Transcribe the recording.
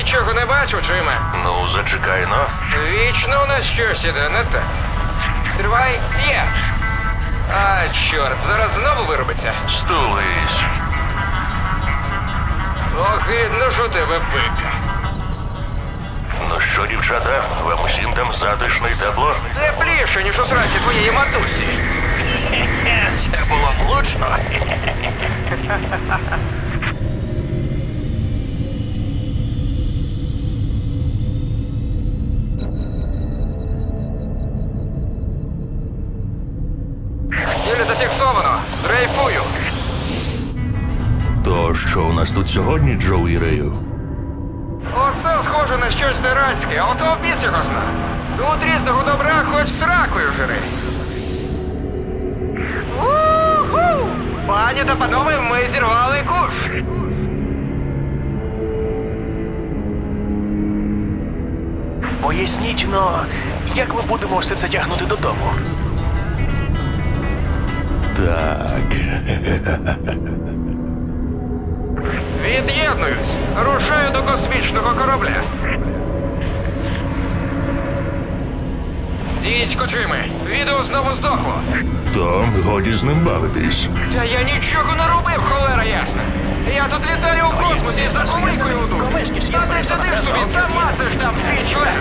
нічого не бачу, Джиме. Ну, зачекай, ну. Вічно у нас щось іде, не так. Стривай, є. А, чорт, зараз знову виробиться. Стулись. Огидно ж у тебе пика. Ну що, дівчата, вам усім там затишно і тепло? Тепліше, ніж у сраці твоєї матусі. Це було влучно. зафіксовано. Дрейфую. То що у нас тут сьогодні, Джоуі Рею? Оце схоже на щось тиранське, а ото біс його зна. Різного добра хоч сракою жири. У-ху! Пані та панове, ми зірвали куш. Поясніть, но як ми будемо все це тягнути додому? Так. Від'єднуюсь. Рушаю до космічного корабля. Дідько Джиме, відео знову здохло. Том, годі з ним бавитись. Та я нічого не робив, холера ясна. Я тут літаю у космосі з заковикою у дурі. А ти сидиш собі та мацаєш там свій член.